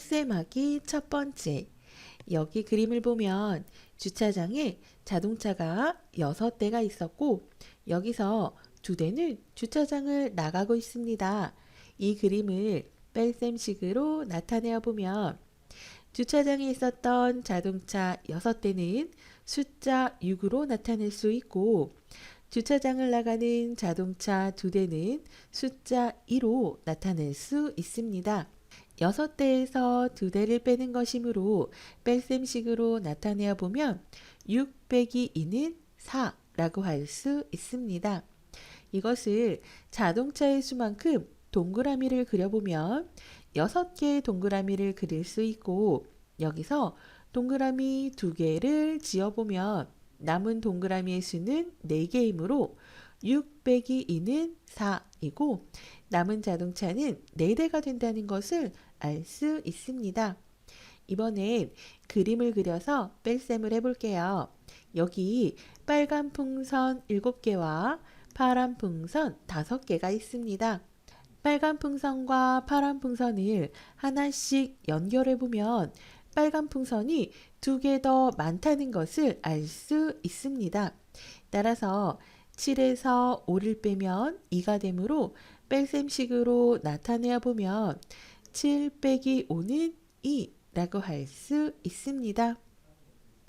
뺄셈하기 첫 번째. 여기 그림을 보면 주차장에 자동차가 여섯 대가 있었고 여기서 두 대는 주차장을 나가고 있습니다. 이 그림을 뺄셈식으로 나타내어 보면 주차장에 있었던 자동차 여섯 대는 숫자 6으로 나타낼 수 있고 주차장을 나가는 자동차 두 대는 숫자 2로 나타낼 수 있습니다. 여섯 대에서 두 대를 빼는 것이므로 뺄셈식으로 나타내어 보면 6 빼기 2는 4라고 할 수 있습니다. 이것을 자동차의 수만큼 동그라미를 그려보면 여섯 개의 동그라미를 그릴 수 있고 여기서 동그라미 두 개를 지어보면 남은 동그라미의 수는 4개이므로 6 빼기 2는 4이고 남은 자동차는 4대가 된다는 것을 알 수 있습니다. 이번엔 그림을 그려서 뺄셈을 해볼게요. 여기 빨간 풍선 7개와 파란 풍선 5개가 있습니다. 빨간 풍선과 파란 풍선을 하나씩 연결해 보면 빨간 풍선이 두 개 더 많다는 것을 알 수 있습니다. 따라서 7에서 5를 빼면 2가 되므로 뺄셈식으로 나타내어 보면 7 빼기 5는 2라고 할 수 있습니다.